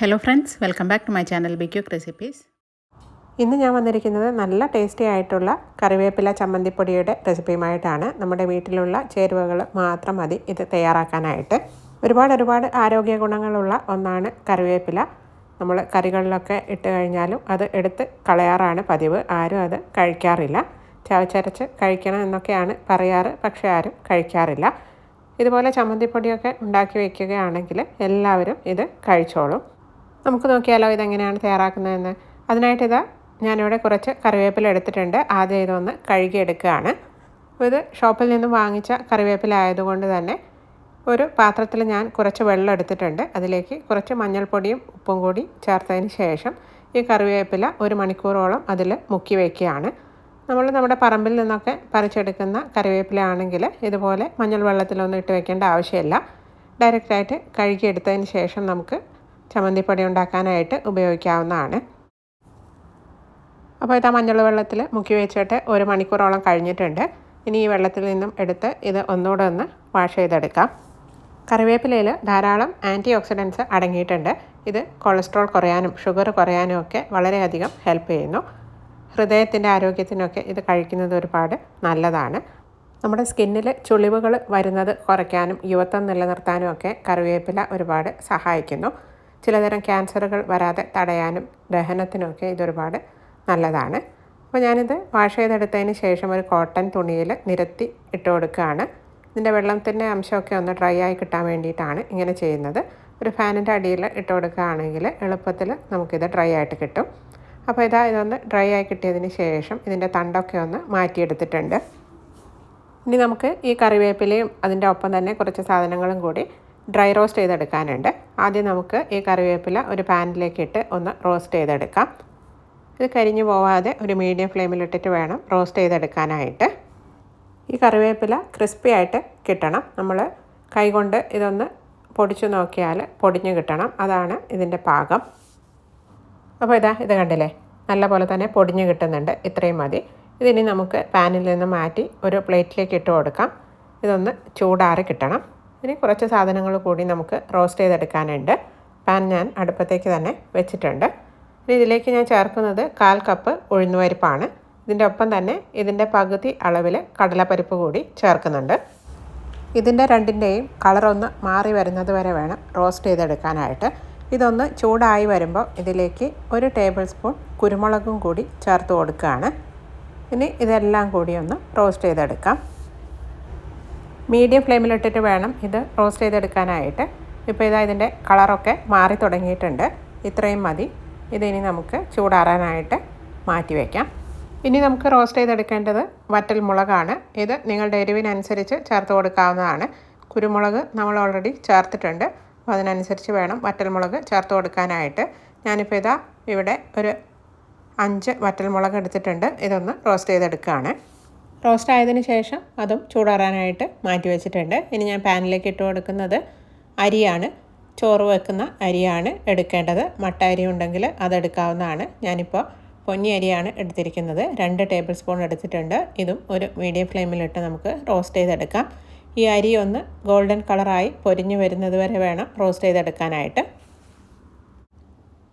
Hello friends welcome back to my channel ബിക്യൂക്ക് recipes ഇന്ന് ഞാൻ വന്നിരിക്കുന്നത് നല്ല ടേസ്റ്റി ആയിട്ടുള്ള കറിവേപ്പില ചമ്മന്തിപ്പൊടിയുടെ റെസിപ്പിയുമായിട്ടാണ് നമ്മുടെ വീട്ടിലുള്ള ചേരുവകൾ മാത്രം മതി ഇത് തയ്യാറാക്കാനായിട്ട്. ഒരുപാട് ഒരുപാട് ആരോഗ്യ ഗുണങ്ങളുള്ള ഒന്നാണ് കറിവേപ്പില. നമ്മൾ കറികളിലൊക്കെ ഇട്ട് കഴിഞ്ഞാലും അത് എടുത്ത് കളയാറാണ് പതിവ്. ആരും അത് കഴിക്കാറില്ല. ചവച്ചരച്ച് കഴിക്കണം എന്നൊക്കെയാണ് പറയാറ് പക്ഷേ ആരും കഴിക്കാറില്ല. ഇതുപോലെ ചമ്മന്തിപ്പൊടിയൊക്കെ ഉണ്ടാക്കി വയ്ക്കുകയാണെങ്കിൽ എല്ലാവരും ഇത് കഴിച്ചോളും. നമുക്ക് നോക്കിയാലോ ഇതെങ്ങനെയാണ് തയ്യാറാക്കുന്നതെന്ന്. അതിനായിട്ട് ഇതാ ഞാനിവിടെ കുറച്ച് കറിവേപ്പില എടുത്തിട്ടുണ്ട്. ആദ്യം ഇതൊന്ന് കഴുകിയെടുക്കുകയാണ്. ഇത് ഷോപ്പിൽ നിന്നും വാങ്ങിച്ച കറിവേപ്പില ആയതുകൊണ്ട് തന്നെ ഒരു പാത്രത്തിൽ ഞാൻ കുറച്ച് വെള്ളം എടുത്തിട്ടുണ്ട്. അതിലേക്ക് കുറച്ച് മഞ്ഞൾപ്പൊടിയും ഉപ്പും കൂടി ചേർത്തതിന് ശേഷം ഈ കറിവേപ്പില ഒരു മണിക്കൂറോളം അതിൽ മുക്കി വയ്ക്കുകയാണ്. നമ്മൾ നമ്മുടെ പറമ്പിൽ നിന്നൊക്കെ പറിച്ചെടുക്കുന്ന കറിവേപ്പില ആണെങ്കിൽ ഇതുപോലെ മഞ്ഞൾ വെള്ളത്തിലൊന്നും ഇട്ട് വെക്കേണ്ട ആവശ്യമില്ല. ഡയറക്റ്റായിട്ട് കഴുകിയെടുത്തതിന് ശേഷം നമുക്ക് ചമ്മന്തിപ്പൊടി ഉണ്ടാക്കാനായിട്ട് ഉപയോഗിക്കാവുന്നതാണ്. അപ്പോൾ ഇതാ മഞ്ഞൾ വെള്ളത്തിൽ മുക്കി വെച്ചിട്ട് ഒരു മണിക്കൂറോളം കഴിഞ്ഞിട്ടുണ്ട്. ഇനി ഈ വെള്ളത്തിൽ നിന്നും എടുത്ത് ഇത് ഒന്നുകൂടെ ഒന്ന് വാഷ് ചെയ്തെടുക്കാം. കറിവേപ്പിലയിൽ ധാരാളം ആന്റി ഓക്സിഡൻസ് അടങ്ങിയിട്ടുണ്ട്. ഇത് കൊളസ്ട്രോൾ കുറയാനും ഷുഗർ കുറയാനും ഒക്കെ വളരെയധികം ഹെൽപ്പ് ചെയ്യുന്നു. ഹൃദയത്തിന്റെ ആരോഗ്യത്തിനൊക്കെ ഇത് കഴിക്കുന്നത് ഒരുപാട് നല്ലതാണ്. നമ്മുടെ സ്കിന്നിൽ ചുളിവുകൾ വരുന്നത് കുറയ്ക്കാനും യുവത്വം നിലനിർത്താനും ഒക്കെ കറിവേപ്പില ഒരുപാട് സഹായിക്കുന്നു. ചിലതരം ക്യാൻസറുകൾ വരാതെ തടയാനും ദഹനത്തിനുമൊക്കെ ഇതൊരുപാട് നല്ലതാണ്. അപ്പോൾ ഞാനിത് വാഷ് ചെയ്തെടുത്തതിന് ശേഷം ഒരു കോട്ടൺ തുണിയിൽ നിരത്തി ഇട്ട് കൊടുക്കുകയാണ്. ഇതിന്റെ വെള്ളത്തിന്റെ അംശമൊക്കെ ഒന്ന് ഡ്രൈ ആയി കിട്ടാൻ വേണ്ടിയിട്ടാണ് ഇങ്ങനെ ചെയ്യുന്നത്. ഒരു ഫാനിന്റെ അടിയിൽ ഇട്ട് കൊടുക്കുകയാണെങ്കിൽ എളുപ്പത്തിൽ നമുക്കിത് ഡ്രൈ ആയിട്ട് കിട്ടും. അപ്പോൾ ഇതാ ഇതൊന്ന് ഡ്രൈ ആയി കിട്ടിയതിന് ശേഷം ഇതിന്റെ തണ്ടൊക്കെ ഒന്ന് മാറ്റിയെടുത്തിട്ടുണ്ട്. ഇനി നമുക്ക് ഈ കറിവേപ്പിലയും അതിന്റെ ഒപ്പം തന്നെ കുറച്ച് സാധനങ്ങളും കൂടി ഡ്രൈ റോസ്റ്റ് ചെയ്തെടുക്കാനുണ്ട്. ആദ്യം നമുക്ക് ഈ കറിവേപ്പില ഒരു പാനിലേക്ക് ഇട്ട് ഒന്ന് റോസ്റ്റ് ചെയ്തെടുക്കാം. ഇത് കരിഞ്ഞു പോവാതെ ഒരു മീഡിയം ഫ്ലെയിമിലിട്ടിട്ട് വേണം റോസ്റ്റ് ചെയ്തെടുക്കാനായിട്ട്. ഈ കറിവേപ്പില ക്രിസ്പി ആയിട്ട് കിട്ടണം. നമ്മൾ കൈകൊണ്ട് ഇതൊന്ന് പൊടിച്ചു നോക്കിയാൽ പൊടിഞ്ഞു കിട്ടണം. അതാണ് ഇതിന്റെ പാകം. അപ്പോൾ ഇതാ ഇത് കണ്ടില്ലേ? നല്ല പോലെ തന്നെ പൊടിഞ്ഞു കിട്ടുന്നുണ്ട്. ഇത്രയും മതി. ഇതിനി നമുക്ക് പാനിൽ നിന്ന് മാറ്റി ഒരു പ്ലേറ്റിലേക്ക് ഇട്ട് കൊടുക്കാം. ഇതൊന്ന് ചൂടാറി കിട്ടണം. ഇനി കുറച്ച് സാധനങ്ങൾ കൂടി നമുക്ക് റോസ്റ്റ് ചെയ്തെടുക്കാനുണ്ട്. പാൻ ഞാൻ അടുപ്പത്തേക്ക് തന്നെ വെച്ചിട്ടുണ്ട്. ഇനി ഇതിലേക്ക് ഞാൻ ചേർക്കുന്നത് കാൽ കപ്പ് ഉഴുന്നുപരിപ്പാണ് ഇതിന്റെ ഒപ്പം തന്നെ ഇതിന്റെ പകുതി അളവിൽ കടലപ്പരിപ്പ് കൂടി ചേർക്കുന്നുണ്ട്. ഇതിന്റെ രണ്ടിന്റെയും കളറൊന്ന് മാറി വരുന്നത് വരെ വേണം റോസ്റ്റ് ചെയ്തെടുക്കാനായിട്ട്. ഇതൊന്ന് ചൂടായി വരുമ്പോൾ ഇതിലേക്ക് ഒരു ടേബിൾ സ്പൂൺ കുരുമുളകും കൂടി ചേർത്ത് കൊടുക്കുകയാണ്. ഇനി ഇതെല്ലാം കൂടി ഒന്ന് റോസ്റ്റ് ചെയ്തെടുക്കാം. മീഡിയം ഫ്ലെയിമിലിട്ടിട്ട് വേണം ഇത് റോസ്റ്റ് ചെയ്തെടുക്കാനായിട്ട്. ഇപ്പോൾ ഇതാ ഇതിന്റെ കളറൊക്കെ മാറി തുടങ്ങിയിട്ടുണ്ട്. ഇത്രയും മതി. ഇതിനി നമുക്ക് ചൂടാറാനായിട്ട് മാറ്റി വയ്ക്കാം ഇനി നമുക്ക് റോസ്റ്റ് ചെയ്തെടുക്കേണ്ടത് വറ്റൽ മുളകാണ്. ഇത് നിങ്ങളുടെ എരിവിനനുസരിച്ച് ചേർത്ത് കൊടുക്കാവുന്നതാണ്. കുരുമുളക് നമ്മൾ ഓൾറെഡി ചേർത്തിട്ടുണ്ട്. അപ്പോൾ അതിനനുസരിച്ച് വേണം വറ്റൽമുളക് ചേർത്ത് കൊടുക്കാനായിട്ട്. ഞാനിപ്പോൾ ഇതാ ഇവിടെ ഒരു അഞ്ച് വറ്റൽ മുളക് എടുത്തിട്ടുണ്ട്. ഇതൊന്ന് റോസ്റ്റ് ചെയ്തെടുക്കുകയാണ്. റോസ്റ്റ് ആയതിനു ശേഷം അതും ചൂടാറാനായിട്ട് മാറ്റി വെച്ചിട്ടുണ്ട്. ഇനി ഞാൻ പാനിലേക്ക് ഇട്ട് കൊടുക്കുന്നത് അരിയാണ്. ചോറ് വെക്കുന്ന അരിയാണ് എടുക്കേണ്ടത്. മട്ട അരി ഉണ്ടെങ്കിൽ അതെടുക്കാവുന്നതാണ് ഞാനിപ്പോൾ പൊന്നി അരിയാണ് എടുത്തിരിക്കുന്നത്. രണ്ട് ടേബിൾ സ്പൂൺ എടുത്തിട്ടുണ്ട്. ഇതും ഒരു മീഡിയം ഫ്ലെയിമിലിട്ട് നമുക്ക് റോസ്റ്റ് ചെയ്തെടുക്കാം. ഈ അരി ഒന്ന് ഗോൾഡൻ കളറായി പൊരിഞ്ഞു വരുന്നത് വരെ വേണം റോസ്റ്റ് ചെയ്തെടുക്കാനായിട്ട്.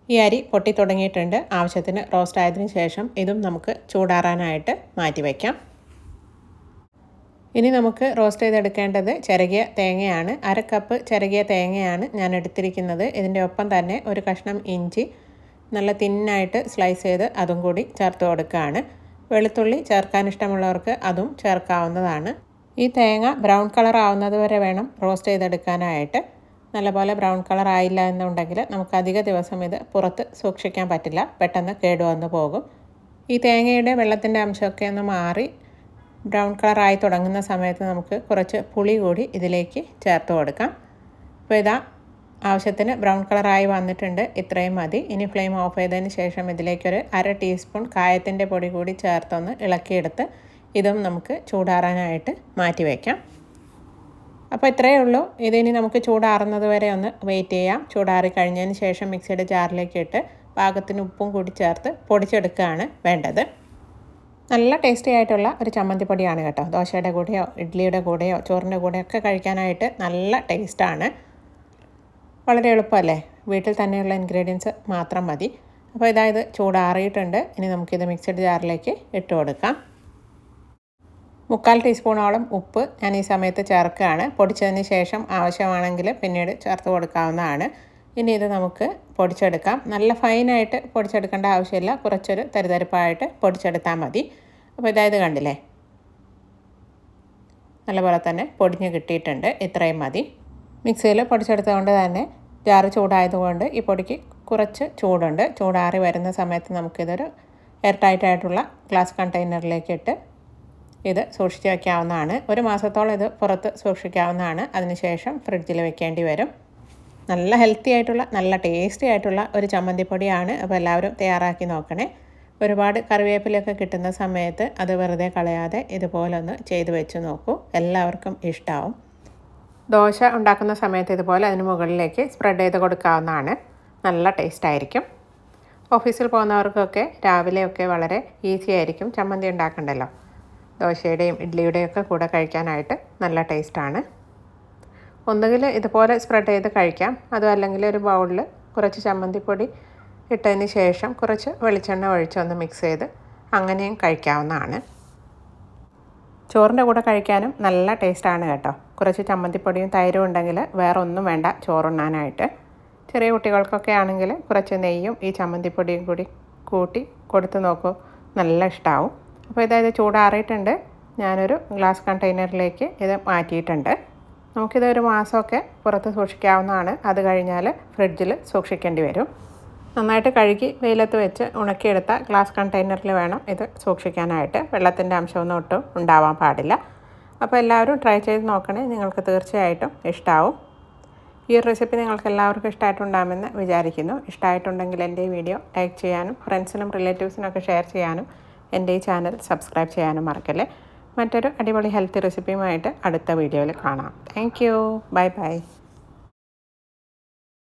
ഈ അരി പൊട്ടി തുടങ്ങിയിട്ടുണ്ട്. ആവശ്യത്തിന് റോസ്റ്റ് ആയതിനു ശേഷം ഇതും നമുക്ക് ചൂടാറാനായിട്ട് മാറ്റി വയ്ക്കാം ഇനി നമുക്ക് റോസ്റ്റ് ചെയ്തെടുക്കേണ്ടത് ചിരകിയ തേങ്ങയാണ്. അര കപ്പ് ചിരകിയ തേങ്ങയാണ് ഞാൻ എടുത്തിരിക്കുന്നത്. ഇതിന്റെ ഒപ്പം തന്നെ ഒരു കഷ്ണം ഇഞ്ചി നല്ല തിന്നായിട്ട് സ്ലൈസ് ചെയ്ത് അതും കൂടി ചേർത്ത് കൊടുക്കുകയാണ്. വെളുത്തുള്ളി ചേർക്കാൻ ഇഷ്ടമുള്ളവർക്ക് അതും ചേർക്കാവുന്നതാണ്. ഈ തേങ്ങ ബ്രൗൺ കളർ ആവുന്നത് വരെ വേണം റോസ്റ്റ് ചെയ്തെടുക്കാനായിട്ട്. നല്ലപോലെ ബ്രൗൺ കളർ ആയില്ല എന്നുണ്ടെങ്കിൽ നമുക്ക് അധിക ദിവസം ഇത് പുറത്ത് സൂക്ഷിക്കാൻ പറ്റില്ല. പെട്ടെന്ന് കേടുവന്ന് പോകും. ഈ തേങ്ങയുടെ വെള്ളത്തിന്റെ അംശമൊക്കെ ഒന്ന് മാറി ബ്രൗൺ കളറായി തുടങ്ങുന്ന സമയത്ത് നമുക്ക് കുറച്ച് പുളി കൂടി ഇതിലേക്ക് ചേർത്ത് കൊടുക്കാം. അപ്പോൾ ഇതാ ആവശ്യത്തിന് ബ്രൗൺ കളറായി വന്നിട്ടുണ്ട്. ഇത്രയും മതി. ഇനി ഫ്ലെയിം ഓഫ് ചെയ്തതിന് ശേഷം ഇതിലേക്കൊരു അര ടീസ്പൂൺ കായത്തിന്റെ പൊടി കൂടി ചേർത്തൊന്ന് ഇളക്കിയെടുത്ത് ഇതും നമുക്ക് ചൂടാറാനായിട്ട് മാറ്റി വയ്ക്കാം. അപ്പോൾ ഇത്രയേ ഉള്ളൂ. ഇതിനി നമുക്ക് ചൂടാറുന്നത് വരെ ഒന്ന് വെയിറ്റ് ചെയ്യാം. ചൂടാറി കഴിഞ്ഞതിന് ശേഷം മിക്സിയുടെ ജാറിലേക്ക് ഇട്ട് പാകത്തിന് ഉപ്പും കൂടി ചേർത്ത് പൊടിച്ചെടുക്കുകയാണ് വേണ്ടത്. നല്ല ടേസ്റ്റി ആയിട്ടുള്ള ഒരു ചമ്മന്തിപ്പൊടിയാണ് കേട്ടോ. ദോശയുടെ കൂടെയോ ഇഡ്ഡലിയുടെ കൂടെയോ ചോറിന്റെ കൂടെയോ ഒക്കെ കഴിക്കാനായിട്ട് നല്ല ടേസ്റ്റാണ് വളരെ എളുപ്പമല്ലേ? വീട്ടിൽ തന്നെയുള്ള ഇൻഗ്രീഡിയൻസ് മാത്രം മതി. അപ്പോൾ ഇതായത് ചൂടാറിയിട്ടുണ്ട്. ഇനി നമുക്കിത് മിക്സഡ് ജാറിലേക്ക് ഇട്ട് കൊടുക്കാം. മുക്കാൽ ടീസ്പൂണോളം ഉപ്പ് ഞാൻ ഈ സമയത്ത് ചേർക്കുകയാണ്. പൊടിച്ചതിന് ശേഷം ആവശ്യമാണെങ്കിൽ പിന്നീട് ചേർത്ത് കൊടുക്കാവുന്നതാണ്. ഇനി ഇത് നമുക്ക് പൊടിച്ചെടുക്കാം. നല്ല ഫൈനായിട്ട് പൊടിച്ചെടുക്കേണ്ട ആവശ്യമില്ല. കുറച്ചൊരു തരിതരിപ്പായിട്ട് പൊടിച്ചെടുത്താൽ മതി. അപ്പോൾ ഇതായത് കണ്ടില്ലേ? നല്ലപോലെ തന്നെ പൊടിഞ്ഞ് കിട്ടിയിട്ടുണ്ട്. ഇത്രയും മതി. മിക്സിയിൽ പൊടിച്ചെടുത്തതുകൊണ്ട് തന്നെ ജാറ് ചൂടായതുകൊണ്ട് ഈ പൊടിക്ക് കുറച്ച് ചൂടുണ്ട്. ചൂടാറി വരുന്ന സമയത്ത് നമുക്കിതൊരു എയർ ടൈറ്റായിട്ടുള്ള ഗ്ലാസ് കണ്ടെയ്നറിലേക്ക് ഇട്ട് ഇത് സൂക്ഷിച്ച് വയ്ക്കാവുന്നതാണ് ഒരു മാസത്തോളം ഇത് പുറത്ത് സൂക്ഷിക്കാവുന്നതാണ്. അതിനുശേഷം ഫ്രിഡ്ജിൽ വെക്കേണ്ടി വരും. നല്ല ഹെൽത്തി ആയിട്ടുള്ള നല്ല ടേസ്റ്റി ആയിട്ടുള്ള ഒരു ചമ്മന്തിപ്പൊടിയാണ് അപ്പോൾ എല്ലാവരും തയ്യാറാക്കി നോക്കണേ. ഒരുപാട് കറിവേപ്പിലൊക്കെ കിട്ടുന്ന സമയത്ത് അത് വെറുതെ കളയാതെ ഇതുപോലൊന്ന് ചെയ്തു വെച്ച് നോക്കൂ. എല്ലാവർക്കും ഇഷ്ടമാവും ദോശ ഉണ്ടാക്കുന്ന സമയത്ത് ഇതുപോലെ അതിന് മുകളിലേക്ക് സ്പ്രെഡ് ചെയ്ത് കൊടുക്കാവുന്നതാണ്. നല്ല ടേസ്റ്റ് ആയിരിക്കും. ഓഫീസിൽ പോകുന്നവർക്കൊക്കെ രാവിലെയൊക്കെ വളരെ ഈസി ആയിരിക്കും ചമ്മന്തി ഉണ്ടാക്കണ്ടല്ലോ. ദോശയുടെയും ഇഡ്ഡലിയുടെയും ഒക്കെ കൂടെ കഴിക്കാനായിട്ട് നല്ല ടേസ്റ്റാണ് ഒന്നുകിൽ ഇതുപോലെ സ്പ്രെഡ് ചെയ്ത് കഴിക്കാം. അതും അല്ലെങ്കിൽ ഒരു ബൗളിൽ കുറച്ച് ചമ്മന്തിപ്പൊടി ഇട്ടതിന് ശേഷം കുറച്ച് വെളിച്ചെണ്ണ ഒഴിച്ചൊന്ന് മിക്സ് ചെയ്ത് അങ്ങനെയും കഴിക്കാവുന്നതാണ്. ചോറിന്റെ കൂടെ കഴിക്കാനും നല്ല ടേസ്റ്റാണ് കേട്ടോ. കുറച്ച് ചമ്മന്തിപ്പൊടിയും തൈരും ഉണ്ടെങ്കിൽ വേറെ ഒന്നും വേണ്ട ചോറുണ്ണാനായിട്ട്. ചെറിയ കുട്ടികൾക്കൊക്കെ ആണെങ്കിൽ കുറച്ച് നെയ്യും ഈ ചമ്മന്തിപ്പൊടിയും കൂടി കൂട്ടി കൊടുത്ത് നോക്കൂ. നല്ല ഇഷ്ടമാവും അപ്പോൾ ഇതായത് ചൂടാറിയിട്ടുണ്ട്. ഞാനൊരു ഗ്ലാസ് കണ്ടെയ്നറിലേക്ക് ഇത് മാറ്റിയിട്ടുണ്ട്. നമുക്കിത് ഒരു മാസമൊക്കെ പുറത്ത് സൂക്ഷിക്കാവുന്നതാണ്. അത് കഴിഞ്ഞാൽ ഫ്രിഡ്ജിൽ സൂക്ഷിക്കേണ്ടി വരും. നന്നായിട്ട് കഴുകി വെയിലത്ത് വെച്ച് ഉണക്കിയെടുത്ത ഗ്ലാസ് കണ്ടെയ്നറിൽ വേണം ഇത് സൂക്ഷിക്കാനായിട്ട്. വെള്ളത്തിന്റെ അംശമൊന്നും ഒട്ടും ഉണ്ടാവാൻ പാടില്ല. അപ്പോൾ എല്ലാവരും ട്രൈ ചെയ്ത് നോക്കണേ. നിങ്ങൾക്ക് തീർച്ചയായിട്ടും ഇഷ്ടമാവും ഈ ഒരു റെസിപ്പി നിങ്ങൾക്ക് എല്ലാവർക്കും ഇഷ്ടമായിട്ടുണ്ടാകുമെന്ന് വിചാരിക്കുന്നു. ഇഷ്ടമായിട്ടുണ്ടെങ്കിൽ എന്റെ ഈ വീഡിയോ ലൈക്ക് ചെയ്യാനും ഫ്രണ്ട്സിനും റിലേറ്റീവ്സിനൊക്കെ ഷെയർ ചെയ്യാനും എന്റെ ഈ ചാനൽ സബ്സ്ക്രൈബ് ചെയ്യാനും മറക്കല്ലേ? മറ്റൊരു അടിപൊളി ഹെൽത്തി റെസിപ്പിയുമായിട്ട് അടുത്ത വീഡിയോയിൽ കാണാം. Thank you bye bye